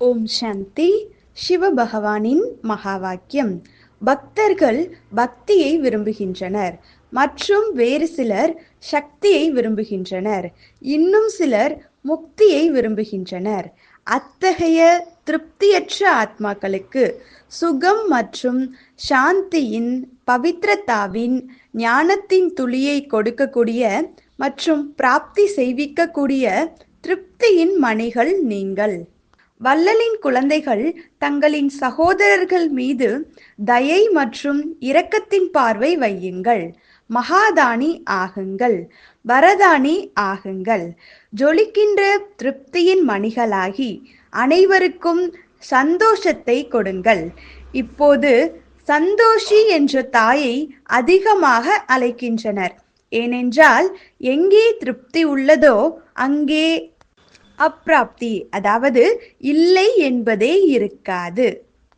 ஓம் சாந்தி. சிவபகவானின் மகா வாக்கியம் பக்தர்கள் பக்தியை விரும்புகின்றனர். மற்றும் வேறு சிலர் சக்தியை விரும்புகின்றனர். இன்னும் சிலர் முக்தியை விரும்புகின்றனர். அத்தகைய திருப்தியற்ற ஆத்மாக்களுக்கு சுகம் மற்றும் சாந்தியின் பவித்ரதாவின் ஞானத்தின் துளியை கொடுக்கக்கூடிய மற்றும் பிராப்தி செய்விக்கக்கூடிய திருப்தியின் மணிகள் நீங்கள். வள்ளலின் குழந்தைகள் தங்களின் சகோதரர்கள் மீது தயை மற்றும் இரக்கத்தின் பார்வை வையுங்கள். மகாதானி ஆகுங்கள். வரதானி ஆகுங்கள். ஜொலிக்கின்ற திருப்தியின் மணிகளாகி அனைவருக்கும் சந்தோஷத்தை கொடுங்கள். இப்போது சந்தோஷி என்ற தாயை அதிகமாக அழைக்கின்றனர். ஏனென்றால் எங்கே திருப்தி உள்ளதோ அங்கே அப்பிராப்தி. அதாவது இல்லை என்பதே இருக்காது.